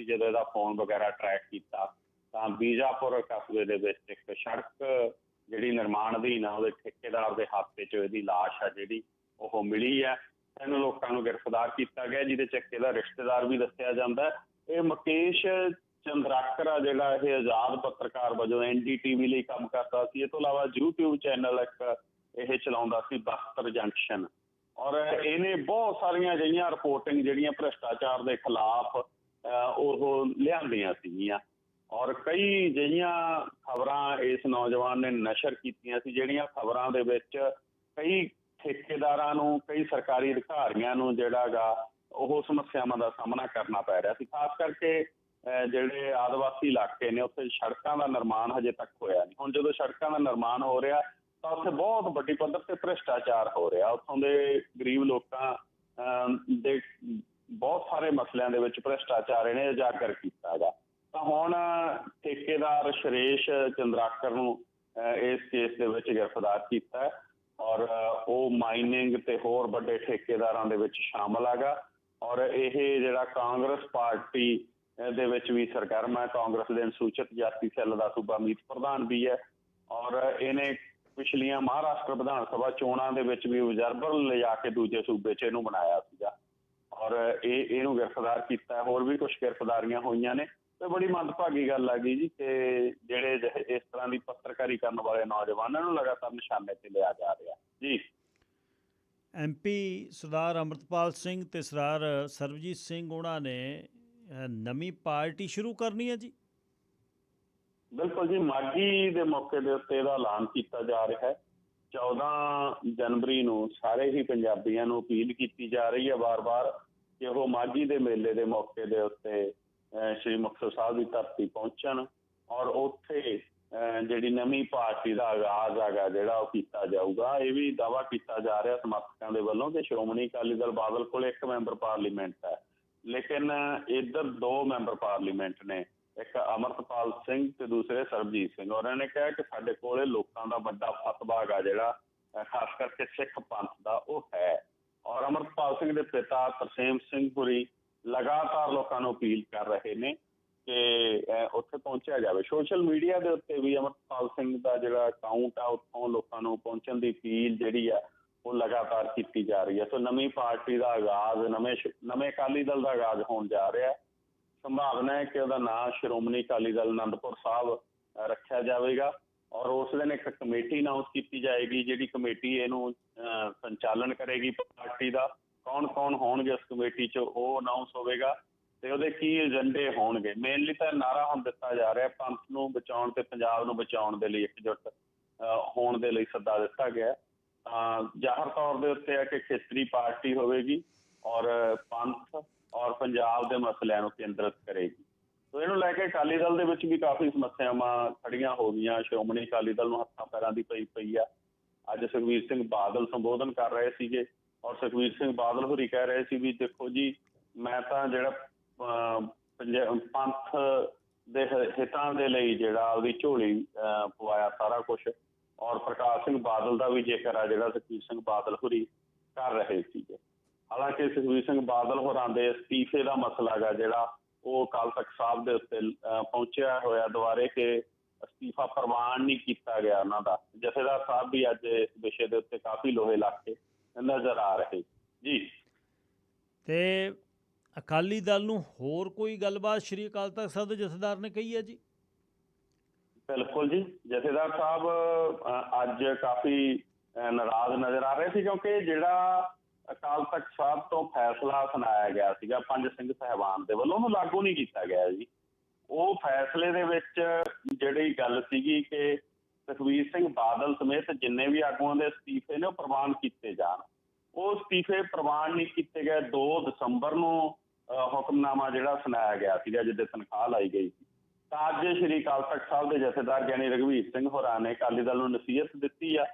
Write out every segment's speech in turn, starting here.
ਸੀ ਜਦੋਂ ਇਹਦਾ ਫੋਨ ਵਗੈਰਾ ਟਰੈਕ ਕੀਤਾ, ਤਾਂ ਬੀਜਾਪੁਰ ਕਸਬੇ ਦੇ ਵਿੱਚ ਇੱਕ ਸੜਕ ਜਿਹੜੀ ਨਿਰਮਾਣ ਅਧੀਨ ਆ, ਉਹਦੇ ਠੇਕੇਦਾਰ ਦੇ ਹੱਥ ਵਿੱਚ ਇਹਦੀ ਲਾਸ਼ ਆ ਜਿਹੜੀ, ਉਹ ਮਿਲੀ ਹੈ ਤਿੰਨ ਲੋਕਾਂ ਨੂੰ ਗ੍ਰਿਫਤਾਰ ਕੀਤਾ ਗਿਆ, ਜਿਹਦੇ ਚ ਇਹਦਾ ਰਿਸ਼ਤੇਦਾਰ ਵੀ ਦੱਸਿਆ ਜਾਂਦਾ। ਇਹ ਮੁਕੇਸ਼ ਚੰਦਰਾਕਰ ਆ, ਜਿਹੜਾ ਇਹ ਆਜ਼ਾਦ ਪੱਤਰਕਾਰ ਵਜੋਂ ਐਨਡੀਟੀਵੀ ਲਈ ਕੰਮ ਕਰਦਾ ਸੀ। ਇਹ ਤੋਂ ਇਲਾਵਾ YouTube ਚੈਨਲ ਇੱਕ ਇਹ ਚਲਾਉਂਦਾ ਸੀ ਬਖਤਰ ਜੰਕਸ਼ਨ। ਔਰ ਇਹਨੇ ਬਹੁਤ ਸਾਰੀਆਂ ਅਜਿਹੀਆਂ ਰਿਪੋਰਟਿੰਗ ਜਿਹੜੀਆਂ ਭ੍ਰਿਸ਼ਟਾਚਾਰ ਦੇ ਖਿਲਾਫ ਉਹ ਲਿਆਂਦੀਆਂ ਸੀਗੀਆਂ। ਔਰ ਕਈ ਜਿਹੜੀਆਂ ਖਬਰਾਂ ਇਸ ਨੌਜਵਾਨ ਨੇ ਨਸ਼ਰ ਕੀਤੀਆਂ ਸੀ ਜਿਹੜੀਆਂ ਖਬਰਾਂ ਦੇ ਵਿੱਚ ਕਈ ਠੇਕੇਦਾਰਾਂ ਨੂੰ ਕਈ ਸਰਕਾਰੀ ਅਧਿਕਾਰੀਆਂ ਨੂੰ ਜਿਹੜਾਗਾ ਉਹ ਸਮੱਸਿਆਵਾਂ ਦਾ ਸਾਹਮਣਾ ਕਰਨਾ ਪੈ ਰਿਹਾ ਸੀ। ਖਾਸ ਕਰਕੇ ਅਹ, ਜਿਹੜੇ ਆਦਿਵਾਸੀ ਇਲਾਕੇ ਨੇ ਉੱਥੇ ਸੜਕਾਂ ਦਾ ਨਿਰਮਾਣ ਹਜੇ ਤੱਕ ਹੋਇਆ ਨਹੀਂ। ਹੁਣ ਜਦੋਂ ਸੜਕਾਂ ਦਾ ਨਿਰਮਾਣ ਹੋ ਰਿਹਾ ਤਾਂ ਉੱਥੇ ਬਹੁਤ ਵੱਡੀ ਪੱਧਰ ਤੇ ਭ੍ਰਿਸ਼ਟਾਚਾਰ ਹੋ ਰਿਹਾ। ਉੱਥੋਂ ਦੇ ਗਰੀਬ ਲੋਕਾਂ ਅਮ, ਦੇ ਬਹੁਤ ਸਾਰੇ ਮਸਲਿਆਂ ਦੇ ਵਿੱਚ ਭ੍ਰਿਸ਼ਟਾਚਾਰ ਇਹਨੇ ਉਜਾਗਰ ਕੀਤਾ ਹੈਗਾ ਤਾਂ ਹੁਣ, ਠੇਕੇਦਾਰ ਸ਼ਰੇਸ਼ ਚੰਦਰਾਕਰ ਨੂੰ ਇਸ ਕੇਸ ਦੇ ਵਿੱਚ ਗ੍ਰਿਫਤਾਰ ਕੀਤਾ ਹੈ ਔਰ ਉਹ ਮਾਈਨਿੰਗ ਤੇ ਹੋਰ ਵੱਡੇ ਠੇਕੇਦਾਰਾਂ ਦੇ ਵਿੱਚ ਸ਼ਾਮਲ ਹੈਗਾ ਔਰ ਇਹ ਜਿਹੜਾ ਕਾਂਗਰਸ ਪਾਰਟੀ ਦੇ ਵਿੱਚ ਵੀ ਸਰਗਰਮ ਹੈ ਕਾਂਗਰਸ ਦੇ ਅਨੁਸੂਚਿਤ ਜਾਤੀ ਸੈੱਲ ਦਾ ਸੂਬਾ ਮੀਤ ਪ੍ਰਧਾਨ ਵੀ ਹੈ ਔਰ ਇਹਨੇ ਪਿਛਲੀਆਂ ਮਹਾਰਾਸ਼ਟਰ ਵਿਧਾਨ ਸਭਾ ਚੋਣਾਂ ਦੇ ਵਿੱਚ ਵੀ observer ਲਿਜਾ ਕੇ ਦੂਜੇ ਸੂਬੇ 'ਚ ਇਹਨੂੰ ਬਣਾਇਆ ਸੀਗਾ। ਔਰ ਇਹ ਇਹਨੂੰ ਗ੍ਰਿਫਤਾਰ ਕੀਤਾ। ਹੋਰ ਵੀ ਕੁਝ ਗ੍ਰਿਫਤਾਰੀਆਂ ਹੋਈਆਂ ਨੇ। ਤੇ ਬੜੀ ਮੰਦਭਾਗੀ ਗੱਲ ਆ ਗਈ ਜੀ ਕਿ ਜਿਹੜੇ ਜਿਹੇ ਇਸ ਤਰ੍ਹਾਂ ਦੀ ਪੱਤਰਕਾਰੀ ਕਰਨ ਵਾਲੇ ਨੌਜਵਾਨਾਂ ਨੂੰ ਲਗਾਤਾਰ ਨਿਸ਼ਾਨੇ ਤੇ ਲਿਆ ਜਾ ਰਿਹਾ। ਜੀ। ਐਮਪੀ ਸਰਦਾਰ ਅੰਮ੍ਰਿਤਪਾਲ ਸਿੰਘ ਤੇ ਸਰਦਾਰ ਸਰਬਜੀਤ ਸਿੰਘ ਉਹਨਾਂ ਨੇ ਨਵੀਂ ਪਾਰਟੀ ਸ਼ੁਰੂ ਕਰਨੀ ਹੈ ਜੀ? ਬਿਲਕੁਲ ਜੀ ਮਾਗੀ ਦੇ ਮੌਕੇ ਦੇ ਉੱਤੇ ਇਹਦਾ ਐਲਾਨ ਕੀਤਾ ਜਾ ਰਿਹਾ ਹੈ। 14 ਜਨਵਰੀ ਨੂੰ ਸਾਰੇ ਹੀ ਪੰਜਾਬੀਆਂ ਨੂੰ ਅਪੀਲ ਕੀਤੀ ਜਾ ਰਹੀ ਹੈ ਵਾਰ-ਵਾਰ। ਕਿ ਉਹ ਮਾਗੀ ਦੇ ਮੇਲੇ ਦੇ ਮੌਕੇ ਦੇ ਉੱਤੇ ਸ਼੍ਰੀ ਮੁਕਤਸਰ ਸਾਹਿਬ ਦੀ ਧਰਤੀ ਪਹੁੰਚਣ ਔਰ ਉੱਥੇ ਜਿਹੜੀ ਨਵੀਂ ਪਾਰਟੀ ਦਾ ਆਗਾਜ਼ ਹੈਗਾ ਜਿਹੜਾ ਉਹ ਕੀਤਾ ਜਾਊਗਾ, ਇਹ ਵੀ ਦਾਵਾ ਕੀਤਾ ਜਾ ਰਿਹਾ ਸਮਰਥਕਾਂ ਦੇ ਵੱਲੋਂ ਕਿ ਸ਼੍ਰੋਮਣੀ ਅਕਾਲੀ ਦਲ ਬਾਦਲ ਕੋਲ ਇੱਕ ਮੈਂਬਰ ਪਾਰਲੀਮੈਂਟ ਹੈ। ਲੇਕਿਨ ਇੱਧਰ ਦੋ ਮੈਂਬਰ ਪਾਰਲੀਮੈਂਟ ਨੇ, ਇੱਕ ਅਮਰਤਪਾਲ ਸਿੰਘ ਤੇ ਦੂਸਰੇ ਸਰਬਜੀਤ ਸਿੰਘ। ਉਹਨਾਂ ਨੇ ਕਿਹਾ ਕਿ ਸਾਡੇ ਕੋਲੇ ਲੋਕਾਂ ਦਾ ਵੱਡਾ ਫਤਵਾ ਹੈਗਾ ਜਿਹੜਾ ਖਾਸ ਕਰਕੇ ਸਿੱਖ ਪੰਥ ਦਾ ਉਹ ਹੈ। ਔਰ ਅਮਰਤਪਾਲ ਸਿੰਘ ਦੇ ਪਿਤਾ ਤਰਸੇਮ ਸਿੰਘ ਪੁਰੀ ਲਗਾਤਾਰ ਲੋਕਾਂ ਨੂੰ ਅਪੀਲ ਕਰ ਰਹੇ ਨੇ ਕਿ ਉੱਥੇ ਪਹੁੰਚਿਆ ਜਾਵੇ। ਸੋਸ਼ਲ ਮੀਡੀਆ ਦੇ ਉੱਤੇ ਵੀ ਅਮਰਤਪਾਲ ਸਿੰਘ ਦਾ ਜਿਹੜਾ ਅਕਾਊਂਟ ਆ, ਉੱਥੋਂ ਲੋਕਾਂ ਨੂੰ ਪਹੁੰਚਣ ਦੀ ਅਪੀਲ ਜਿਹੜੀ ਆ, ਉਹ ਲਗਾਤਾਰ ਕੀਤੀ ਜਾ ਰਹੀ ਹੈ। ਸੋ ਨਵੀਂ ਪਾਰਟੀ ਦਾ ਆਗਾਜ਼, ਨਵੇਂ ਨਵੇਂ ਅਕਾਲੀ ਦਲ ਦਾ ਆਗਾਜ਼ ਹੋਣ ਜਾ ਰਿਹਾ ਹੈ। ਸੰਭਾਵਨਾ ਹੈ ਕਿ ਉਹਦਾ ਨਾਮ ਸ਼੍ਰੋਮਣੀ ਅਕਾਲੀ ਦਲ ਅਨੰਦਪੁਰ ਸਾਹਿਬ ਰੱਖਿਆ ਜਾਵੇਗਾ। ਔਰ ਉਸ ਦਿਨ ਇੱਕ ਕਮੇਟੀ ਅਨਾਉਂਸ ਕੀਤੀ ਜਾਏਗੀ, ਜਿਹੜੀ ਕਮੇਟੀ ਇਹਨੂੰ ਸੰਚਾਲਨ ਕਰੇਗੀ ਪਾਰਟੀ ਦਾ। ਕੌਣ ਕੌਣ ਹੋਣਗੇ ਉਸ ਕਮੇਟੀ 'ਚ, ਉਹ ਅਨਾਉਂਸ ਹੋਵੇਗਾ ਤੇ ਉਹਦੇ ਕੀ ਏਜੰਡੇ ਹੋਣਗੇ। ਮੇਨਲੀ ਤਾਂ ਨਾਰਾ ਹੁਣ ਦਿੱਤਾ ਜਾ ਰਿਹਾ, ਪੰਥ ਨੂੰ ਬਚਾਉਣ ਤੇ ਪੰਜਾਬ ਨੂੰ ਬਚਾਉਣ ਦੇ ਲਈ ਇਕਜੁੱਟ ਹੋਣ ਦੇ ਲਈ ਸੱਦਾ ਦਿੱਤਾ ਗਿਆ ਤਾਂ ਜ਼ਾਹਰ ਤੌਰ ਦੇ ਉੱਤੇ ਹੈ ਕਿ ਖੇਤਰੀ ਪਾਰਟੀ ਹੋਵੇਗੀ ਔਰ ਪੰਥ ਔਰ ਪੰਜਾਬ ਦੇ ਮਸਲਿਆਂ ਨੂੰ ਕੇਂਦਰਿਤ ਕਰੇਗੀ। ਸੋ ਇਹਨੂੰ ਲੈ ਕੇ ਅਕਾਲੀ ਦਲ ਦੇ ਵਿੱਚ ਵੀ ਕਾਫੀ ਸਮੱਸਿਆਵਾਂ ਖੜੀਆਂ ਹੋ ਗਈਆਂ। ਸ਼੍ਰੋਮਣੀ ਅਕਾਲੀ ਦਲ ਨੂੰ ਹੱਥਾਂ ਪੈਰਾਂ ਦੀ ਪਈ ਪਈ ਆ। ਅੱਜ ਸੁਖਵੀਰ ਸਿੰਘ ਬਾਦਲ ਸੰਬੋਧਨ ਕਰ ਰਹੇ ਸੀਗੇ ਔਰ ਸੁਖਵੀਰ ਸਿੰਘ ਬਾਦਲ ਹੋਰੀ ਕਹਿ ਰਹੇ ਸੀ ਵੀ ਦੇਖੋ ਜੀ, ਮੈਂ ਤਾਂ ਜਿਹੜਾ ਪੰਥ ਦੇ ਹਿੱਤਾਂ ਦੇ ਲਈ ਜਿਹੜਾ ਉਹਦੀ ਝੋਲੀ ਪਵਾਇਆ ਸਾਰਾ ਕੁਝ ਔਰ ਪ੍ਰਕਾਸ਼ ਸਿੰਘ ਬਾਦਲ ਦਾ ਵੀ ਜ਼ਿਕਰ ਆ ਜਿਹੜਾ ਸੁਖਵੀਰ ਸਿੰਘ ਬਾਦਲ ਹੋਰੀ ਕਰ ਰਹੇ ਸੀਗੇ। ਹਾਲਾਂਕਿ ਸੁਖਵੀਰ ਸਿੰਘ ਬਾਦਲ ਹੋਰਾਂ ਦੇ ਅਸਤੀਫੇ ਦਾ ਮਸਲਾ ਹੈਗਾ ਜਿਹੜਾ ਉਹ ਅਕਾਲ ਤਖਤ ਸਾਹਿਬ ਦੇ ਉੱਤੇ ਪਹੁੰਚਿਆ ਹੋਇਆ ਦੁਆਰੇ ਕਿ ਅਸਤੀਫਾ ਪ੍ਰਵਾਨ ਨਹੀਂ ਕੀਤਾ ਗਿਆ ਉਹਨਾਂ ਦਾ। ਜਥੇਦਾਰ ਸਾਹਿਬ ਵੀ ਅੱਜ ਇਸ ਵਿਸ਼ੇ ਦੇ ਉੱਤੇ ਕਾਫੀ ਲੋਹੇ ਲਾ ਕੇ ਨਜ਼ਰ ਆ ਰਹੇ। ਜੀ। ਤੇ ਅਕਾਲੀ ਦਲ ਨੂੰ ਹੋਰ ਕੋਈ ਗੱਲਬਾਤ ਸ਼੍ਰੀ ਅਕਾਲ ਤਖਤ ਸਾਹਿਬ ਦੇ ਜਥੇਦਾਰ ਨੇ ਕਹੀ ਹੈ ਜੀ? ਬਿਲਕੁਲ ਜੀ। ਜਥੇਦਾਰ ਸਾਹਿਬ ਅੱਜ ਕਾਫੀ ਨਾਰਾਜ਼ ਨਜ਼ਰ ਆ ਰਹੇ ਸੀ ਕਿਉਂਕਿ ਜਿਹੜਾ ਅਕਾਲ ਤਖਤ ਸਾਹਿਬ ਤੋਂ ਫੈਸਲਾ ਸੁਣਾਇਆ ਗਿਆ ਸੀਗਾ ਪੰਜ ਸਿੰਘ ਸਹਿਬਾਨ ਦੇ ਵੱਲੋਂ ਉਹਨੂੰ ਲਾਗੂ ਨਹੀਂ ਕੀਤਾ ਗਿਆ ਜੀ। ਉਹ ਫੈਸਲੇ ਦੇ ਵਿੱਚ ਜਿਹੜੀ ਗੱਲ ਸੀਗੀ ਕਿ ਸੁਖਵੀਰ ਸਿੰਘ ਬਾਦਲ ਸਮੇਤ ਜਿੰਨੇ ਵੀ ਆਗੂਆਂ ਦੇ ਅਸਤੀਫੇ ਨੇ ਉਹ ਪ੍ਰਵਾਨ ਕੀਤੇ ਜਾਣ। ਉਹ ਅਸਤੀਫੇ ਪ੍ਰਵਾਨ ਨਹੀਂ ਕੀਤੇ ਗਏ 2 ਦਸੰਬਰ ਨੂੰ ਹੁਕਮਨਾਮਾ ਜਿਹੜਾ ਸੁਣਾਇਆ ਗਿਆ ਸੀਗਾ, ਜਿੱਦੇ ਤਨਖਾਹ ਲਾਈ ਗਈ ਸੀ। ਤਾਂ ਅੱਜ ਸ਼੍ਰੀ ਅਕਾਲ ਤਖਤ ਸਾਹਿਬ ਦੇ ਜਥੇਦਾਰ ਗਿਆਨੀ ਰਘਵੀਰ ਸਿੰਘ ਹੋਰਾਂ ਨੇ ਅਕਾਲੀ ਦਲ ਨੂੰ ਨਸੀਹਤ ਦਿੱਤੀ ਆ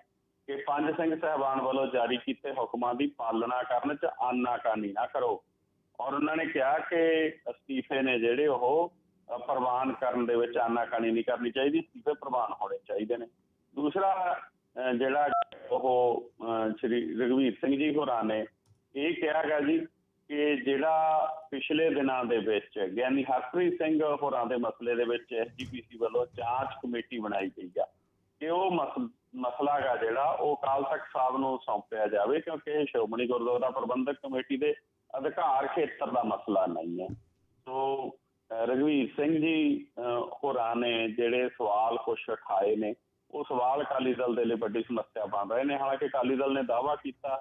ਕਿ ਪੰਜ ਸਿੰਘ ਸਹਿਬਾਨ ਵੱਲੋਂ ਜਾਰੀ ਕੀਤੇ ਹੁਕਮਾਂ ਦੀ ਪਾਲਣਾ ਕਰਨ 'ਚ ਆਨਾਕਾਨੀ ਨਾ ਕਰੋ। ਔਰ ਉਹਨਾਂ ਨੇ ਕਿਹਾ ਕਿ ਅਸਤੀਫੇ ਨੇ ਜਿਹੜੇ ਉਹ ਪ੍ਰਵਾਨ ਕਰਨ ਦੇ ਵਿੱਚ ਆਨਾਕਾਨੀ ਨਹੀਂ ਕਰਨੀ ਚਾਹੀਦੀ ਅਸਤੀਫੇ ਪ੍ਰਵਾਨ ਹੋਣੇ ਚਾਹੀਦੇ ਨੇ। ਦੂਸਰਾ ਜਿਹੜਾ ਉਹ ਸ਼੍ਰੀ ਰਘਵੀਰ ਸਿੰਘ ਜੀ ਹੋਰਾਂ ਨੇ ਇਹ ਕਿਹਾ ਗਿਆ ਜੀ ਕਿ ਜਿਹੜਾ ਪਿਛਲੇ ਦਿਨਾਂ ਦੇ ਵਿੱਚ ਗਿਆਨੀ ਹਰਪ੍ਰੀਤ ਸਿੰਘ ਹੋਰਾਂ ਦੇ ਮਸਲੇ ਦੇ ਵਿੱਚ ਐਸਜੀਪੀਸੀ ਵੱਲੋਂ ਜਾਂਚ ਕਮੇਟੀ ਬਣਾਈ ਗਈ ਆ ਕਿ ਉਹ ਮਸ- ਮਸਲਾ ਗਾ ਜਿਹੜਾ, ਉਹ ਅਕਾਲ ਤਖਤ ਸਾਹਿਬ ਨੂੰ ਸੌਂਪਿਆ ਜਾਵੇ ਕਿਉਂਕਿ ਇਹ ਸ਼੍ਰੋਮਣੀ ਗੁਰਦੁਆਰਾ ਪ੍ਰਬੰਧਕ ਕਮੇਟੀ ਦੇ ਅਧਿਕਾਰ ਖੇਤਰ ਦਾ ਮਸਲਾ ਨਹੀਂ ਹੈ। ਸੋ ਅਹ ਰਘਵੀਰ ਸਿੰਘ ਜੀ ਹੋਰਾਂ ਨੇ ਜਿਹੜੇ ਸਵਾਲ ਕੁਛ ਉਠਾਏ ਨੇ ਉਹ ਸਵਾਲ ਅਕਾਲੀ ਦਲ ਦੇ ਲਈ ਵੱਡੀ ਸਮੱਸਿਆ ਬਣ ਰਹੇ ਨੇ। ਹਾਲਾਂਕਿ ਅਕਾਲੀ ਦਲ ਨੇ ਦਾਅਵਾ ਕੀਤਾ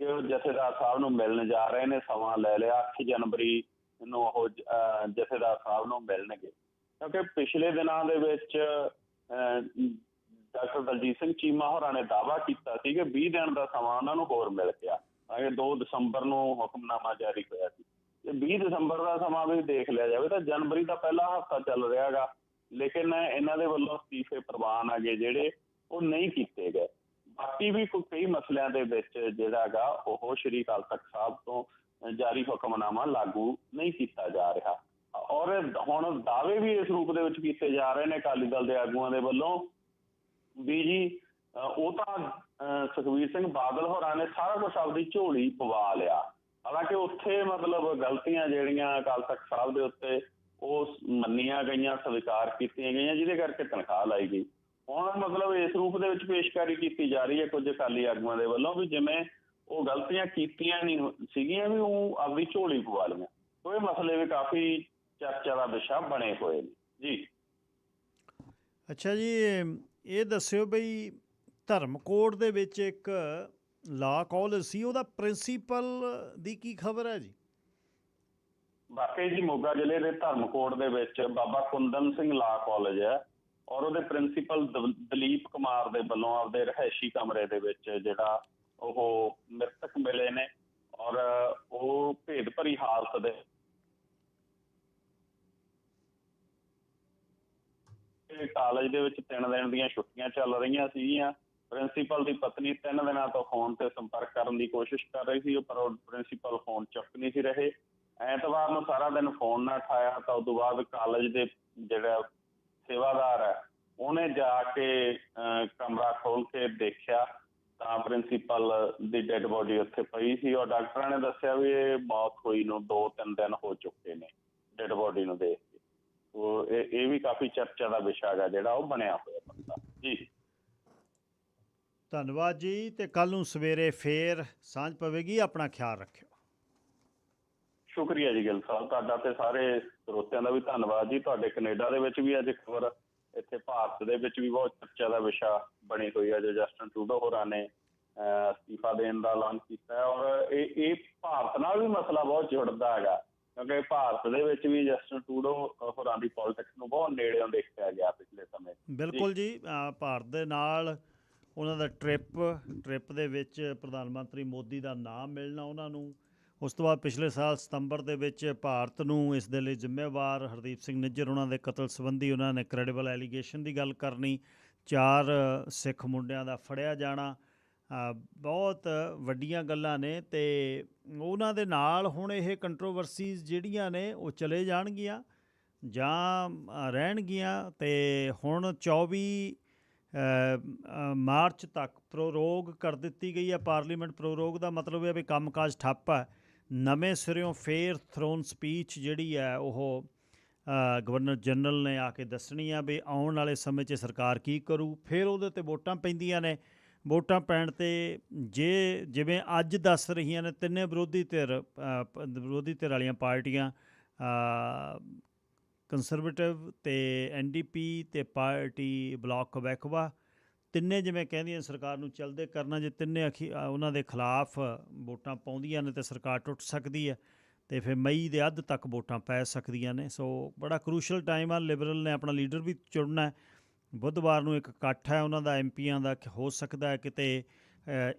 ਕਿ ਉਹ ਜਥੇਦਾਰ ਸਾਹਿਬ ਨੂੰ ਮਿਲਣ ਜਾ ਰਹੇ ਨੇ ਸਮਾਂ ਲੈ ਲਿਆ 8 ਜਨਵਰੀ ਨੂੰ ਉਹ ਜਥੇਦਾਰ ਸਾਹਿਬ ਨੂੰ ਮਿਲਣਗੇ। ਕਿਉਂਕਿ ਪਿਛਲੇ ਦਿਨਾਂ ਦੇ ਵਿੱਚ ਅਹ, ਡਾਕਟਰ ਦਲਜੀਤ ਸਿੰਘ ਚੀਮਾ ਹੋਰਾਂ ਨੇ ਦਾਅਵਾ ਕੀਤਾ ਸੀ ਕਿ 20 ਦਿਨ ਦਾ ਸਮਾਂ ਉਹਨਾਂ ਨੂੰ ਹੋਰ ਮਿਲ ਗਿਆ। ਅਗੇ 2 ਦਸੰਬਰ ਨੂੰ ਹੁਕਮਨਾਮਾ ਜਾਰੀ ਹੋਇਆ ਸੀ। ਜੇ 20 ਦਸੰਬਰ ਦਾ ਸਮਾਂ ਵੀ ਦੇਖ ਲਿਆ ਜਾਵੇ ਤਾਂ ਜਨਵਰੀ ਦਾ ਪਹਿਲਾ ਹਫ਼ਤਾ ਚੱਲ ਰਿਹਾਗਾ ਲੇਕਿਨ ਇਹਨਾਂ ਦੇ ਵੱਲੋਂ ਅਸਤੀਫੇ ਪ੍ਰਵਾਨ ਆਗੇ ਜਿਹੜੇ ਉਹ ਨਹੀਂ ਕੀਤੇ ਗਏ। ਬਾਕੀ ਵੀ ਕੋਈ ਕਈ ਮਸਲਿਆਂ ਦੇ ਵਿੱਚ ਜਿਹੜਾ ਉਹ ਸ਼੍ਰੀ ਅਕਾਲ ਤਖਤ ਸਾਹਿਬ ਤੋਂ ਜਾਰੀ ਹੁਕਮਨਾਮਾ ਲਾਗੂ ਨਹੀਂ ਕੀਤਾ ਜਾ ਰਿਹਾ। ਔਰ ਹੁਣ ਦਾਅਵੇ ਵੀ ਇਸ ਰੂਪ ਦੇ ਵਿੱਚ ਕੀਤੇ ਜਾ ਰਹੇ ਨੇ ਅਕਾਲੀ ਦਲ ਦੇ ਆਗੂਆਂ ਦੇ ਵੱਲੋਂ। ਵੀ ਜੀ ਉਹ ਤਾਂ ਅਹ ਸੁਖਬੀਰ ਸਿੰਘ ਬਾਦਲ ਹੋਰਾਂ ਨੇ ਸਾਰਾ ਕੁਝ ਆਪਦੀ ਝੋਲੀ ਪਵਾ ਲਿਆ। ਹਾਲਾਂਕਿ ਉੱਥੇ ਮਤਲਬ ਗਲਤੀਆਂ ਜਿਹੜੀਆਂ ਅਕਾਲ ਤਖਤ ਸਾਹਿਬ ਦੇ ਉੱਤੇ ਉਹ ਮੰਨੀਆਂ ਗਈਆਂ, ਸਵੀਕਾਰ ਕੀਤੀਆਂ ਗਈਆਂ, ਜਿਹਦੇ ਕਰਕੇ ਤਨਖਾਹ ਲਾਈ ਗਈ। ਹੁਣ ਮਤਲਬ ਇਸ ਰੂਪ ਦੇ ਵਿੱਚ ਪੇਸ਼ਕਾਰੀ ਕੀਤੀ ਜਾ ਰਹੀ ਹੈ ਕੁਝ ਅਕਾਲੀ ਆਗੂਆਂ ਦੇ ਵੱਲੋਂ ਵੀ ਜਿਵੇਂ ਉਹ ਗਲਤੀਆਂ ਕੀਤੀਆਂ ਨਹੀਂ ਸੀਗੀਆਂ ਵੀ ਉਹ ਆਪਦੀ ਝੋਲੀ ਪਵਾ ਲਈਆਂ। ਸੋ ਇਹ ਮਸਲੇ ਵੀ ਕਾਫੀ ਚਰਚਾ ਦਾ ਵਿਸ਼ਾ ਬਣੇ ਹੋਏ ਨੇ। ਜੀ। ਅੱਛਾ ਜੀ, ਇਹ ਦੱਸਿਓ ਬਈ ਧਰਮਕੋਟ ਦੇ ਵਿੱਚ ਇੱਕ ਲਾ ਕਾਲਜ ਸੀ, ਉਹਦਾ ਪ੍ਰਿੰਸੀਪਲ ਦੀ ਕੀ ਖਬਰ ਹੈ ਜੀ? ਵਾਕਈ ਜੀ, ਮੋਗਾ ਜ਼ਿਲ੍ਹੇ ਦੇ ਧਰਮਕੋਟ ਦੇ ਵਿੱਚ ਬਾਬਾ ਕੁੰਦਨ ਸਿੰਘ ਲਾ ਕਾਲਜ ਹੈ ਔਰ ਉਹਦੇ ਪ੍ਰਿੰਸੀਪਲ ਦਲੀਪ ਕੁਮਾਰ ਦੇ ਵੱਲੋਂ ਆਪਦੇ ਰਹਿائشੀ ਕਮਰੇ ਦੇ ਵਿੱਚ ਜਿਹੜਾ ਉਹ ਮ੍ਰਿਤਕ ਮਿਲੇ ਨੇ ਔਰ ਉਹ ਭੇਦ ਭਰੀ ਹਾਲਤ ਦੇ ਕਾਲਜ ਦੇ ਵਿੱਚ ਤਿੰਨ ਦਿਨ ਦੀਆਂ ਛੁੱਟੀਆਂ ਚੱਲ ਰਹੀਆਂ ਸੀਗੀਆਂ। ਪ੍ਰਿੰਸੀਪਲ ਦੀ ਪਤਨੀ ਤਿੰਨ ਦਿਨਾਂ ਤੋਂ ਫੋਨ ਤੇ ਸੰਪਰਕ ਕਰਨ ਦੀ ਕੋਸ਼ਿਸ਼ ਕਰ ਰਹੀ ਸੀ, ਪਰ ਉਹ ਪ੍ਰਿੰਸੀਪਲ ਫੋਨ ਚੁੱਕ ਨਹੀਂ ਸੀ ਰਹੇ। ਐਤਵਾਰ ਨੂੰ ਸਾਰਾ ਦਿਨ ਫੋਨ ਨਾ ਉਠਾਇਆ ਤਾਂ ਉਸ ਤੋਂ ਬਾਅਦ ਕਾਲਜ ਦੇ ਜਿਹੜਾ ਸੇਵਾਦਾਰ ਹੈ, ਉਹਨੇ ਜਾ ਕੇ ਕਮਰਾ ਖੋਲ ਕੇ ਦੇਖਿਆ ਤਾਂ ਪ੍ਰਿੰਸੀਪਲ ਦੀ ਡੈੱਡ ਬੋਡੀ ਉੱਥੇ ਪਈ ਸੀ। ਔਰ ਡਾਕਟਰਾਂ ਨੇ ਦੱਸਿਆ ਵੀ ਇਹ ਮੌਤ ਹੋਈ ਨੂੰ 2-3 ਦਿਨ ਹੋ ਚੁੱਕੇ ਨੇ ਡੈੱਡ ਬੋਡੀ ਨੂੰ ਦੇਖ ਕੇ। ਉਹ ਇਹ ਇਹ ਵੀ ਕਾਫੀ ਚਰਚਾ ਦਾ ਵਿਸ਼ਾ ਹੈਗਾ ਜਿਹੜਾ ਉਹ ਬਣਿਆ ਹੋਇਆ ਬੰਦਾ। ਜੀ। ਧੰਨਵਾਦ ਜੀ ਤੇ ਕੱਲ ਨੂੰ ਸਵੇਰੇ ਫੇਰ ਸਾਂਝ ਪਵੇਗੀ ਆਪਣਾ ਖਿਆਲ ਰੱਖਿਓ। ਸ਼ੁਕਰੀਆ ਜੀ ਗਿੱਲ ਸਾਹਿਬ ਤੁਹਾਡਾ ਤੇ ਸਾਰੇ ਸਰੋਤਿਆਂ ਦਾ ਵੀ ਧੰਨਵਾਦ ਜੀ। ਤੁਹਾਡੇ ਕੈਨੇਡਾ ਦੇ ਵਿੱਚ ਵੀ ਅੱਜ ਖਬਰ ਇੱਥੇ ਭਾਰਤ ਦੇ ਵਿੱਚ ਵੀ ਬਹੁਤ ਚਰਚਾ ਦਾ ਵਿਸ਼ਾ ਬਣੀ ਹੋਈ ਹੈ ਜੋ ਜਸਟਨ ਟਰੂਡੋ ਹੋਰਾਂ ਨੇ ਅਸਤੀਫਾ ਦੇਣ ਦਾ ਐਲਾਨ ਕੀਤਾ ਹੈ। ਔਰ ਇਹ ਇਹ ਭਾਰਤ ਨਾਲ ਵੀ ਮਸਲਾ ਬਹੁਤ ਜੁੜਦਾ ਹੈਗਾ ਕਿਉਂਕਿ ਭਾਰਤ ਦੇ ਵਿੱਚ ਵੀ ਜਸਟਨ ਟਰੂਡੋ ਹੋਰਾਂ ਦੀ ਪੋਲਿਟਿਕਸ ਨੂੰ ਬਹੁਤ ਨੇੜਿਓਂ ਦੇਖਿਆ ਗਿਆ ਪਿਛਲੇ ਸਮੇਂ। ਬਿਲਕੁਲ ਜੀ ਭਾਰਤ ਦੇ ਨਾਲ ਉਹਨਾਂ ਦਾ ਟ੍ਰਿਪ ਟ੍ਰਿਪ ਦੇ ਵਿੱਚ ਪ੍ਰਧਾਨ ਮੰਤਰੀ ਮੋਦੀ ਦਾ ਨਾਮ ਮਿਲਣਾ ਉਹਨਾਂ ਨੂੰ। ਉਸ ਤੋਂ ਬਾਅਦ ਪਿਛਲੇ ਸਾਲ ਸਤੰਬਰ ਦੇ ਵਿੱਚ ਭਾਰਤ ਨੂੰ ਇਸ ਦੇ ਲਈ ਜ਼ਿੰਮੇਵਾਰ ਹਰਦੀਪ ਸਿੰਘ ਨਿੱਜਰ, ਉਹਨਾਂ ਦੇ ਕਤਲ ਸੰਬੰਧੀ ਉਹਨਾਂ ਨੇ ਕ੍ਰੈਡੀਬਲ ਐਲੀਗੇਸ਼ਨ ਦੀ ਗੱਲ ਕਰਨੀ। ਚਾਰ ਸਿੱਖ ਮੁੰਡਿਆਂ ਦਾ ਫੜਿਆ ਜਾਣਾ। ਬਹੁਤ ਵੱਡੀਆਂ ਗੱਲਾਂ ਨੇ ਤੇ ਉਹਨਾਂ ਦੇ ਨਾਲ ਹੁਣ ਇਹ ਕੰਟਰੋਵਰਸੀਜ਼ ਜਿਹੜੀਆਂ ਨੇ ਉਹ ਚਲੇ ਜਾਣਗੀਆਂ ਜਾਂ ਰਹਿਣਗੀਆਂ ਤੇ ਹੁਣ 24 ਮਾਰਚ ਤੱਕ ਪ੍ਰੋਰੋਗ ਕਰ ਦਿੱਤੀ ਗਈ ਹੈ ਪਾਰਲੀਮੈਂਟ। ਪ੍ਰੋਰੋਗ ਦਾ ਮਤਲਬ ਹੈ ਵੀ ਕੰਮਕਾਜ ਠੱਪ ਹੈ। ਨਵੇਂ ਸਿਰਿਓਂ ਫੇਰ ਥਰੋਨ ਸਪੀਚ ਜਿਹੜੀ ਹੈ ਉਹ ਗਵਰਨਰ ਜਨਰਲ ਨੇ ਆ ਕੇ ਦੱਸਣੀ ਆ ਵੀ ਆਉਣ ਵਾਲੇ ਸਮੇਂ 'ਚ ਸਰਕਾਰ ਕੀ ਕਰੂ। ਫਿਰ ਉਹਦੇ ਤੇ ਵੋਟਾਂ ਪੈਂਦੀਆਂ ਨੇ। ਵੋਟਾਂ ਪੈਣ ਤੇ ਜੇ ਜਿਵੇਂ ਅੱਜ ਦੱਸ ਰਹੀਆਂ ਨੇ ਤਿੰਨੇ ਵਿਰੋਧੀ ਧਿਰ ਵਿਰੋਧੀ ਧਿਰ ਵਾਲੀਆਂ ਪਾਰਟੀਆਂ ਕੰਸਰਵੇਟਿਵ ਤੇ ਐਨਡੀਪੀ ਤੇ ਪਾਰਟੀ ਬਲਾਕ ਕਬੈਕਵਾ ਤਿੰਨੇ ਜਿਵੇਂ ਕਹਿੰਦੀਆਂ ਸਰਕਾਰ ਨੂੰ ਚਲਦੇ ਕਰਨਾ, ਜੇ ਤਿੰਨੇ ਅਖੀ- ਉਹਨਾਂ ਦੇ ਖਿਲਾਫ ਵੋਟਾਂ ਪਾਉਂਦੀਆਂ ਨੇ ਤੇ ਸਰਕਾਰ ਟੁੱਟ ਸਕਦੀ ਹੈ ਤੇ ਫਿਰ ਮਈ ਦੇ ਅੱਧ ਤੱਕ ਵੋਟਾਂ ਪੈ ਸਕਦੀਆਂ ਨੇ। ਸੋ ਬੜਾ ਕ੍ਰੂਸ਼ਲ ਟਾਈਮ ਆ ਲਿਬਰਲ ਨੇ ਆਪਣਾ ਲੀਡਰ ਵੀ ਚੁਣਨਾ ਹੈ। ਬੁੱਧਵਾਰ ਨੂੰ ਇੱਕ ਇਕੱਠ ਹੈ, ਉਹਨਾਂ ਦਾ ਐਮਪੀਆਂ ਦਾ ਹੋ ਸਕਦਾ ਹੈ ਕਿਤੇ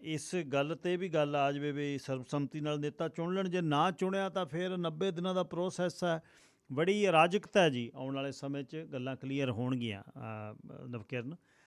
ਇਸ ਗੱਲ ਤੇ ਵੀ ਗੱਲ ਆ ਜਾਵੇ ਵੀ ਸਰਬਸੰਮਤੀ ਨਾਲ ਨੇਤਾ ਚੁਣ ਲੈਣ, ਜੇ ਨਾ ਚੁਣਿਆ ਤਾਂ ਫਿਰ 90 ਦਿਨਾਂ ਦਾ ਪ੍ਰੋਸੈਸ ਹੈ। ਬੜੀ ਅਰਾਜਕਤਾ ਹੈ ਜੀ ਆਉਣ ਵਾਲੇ ਸਮੇਂ 'ਚ ਗੱਲਾਂ ਕਲੀਅਰ ਹੋਣਗੀਆਂ ਨਵਕਿਰਨ।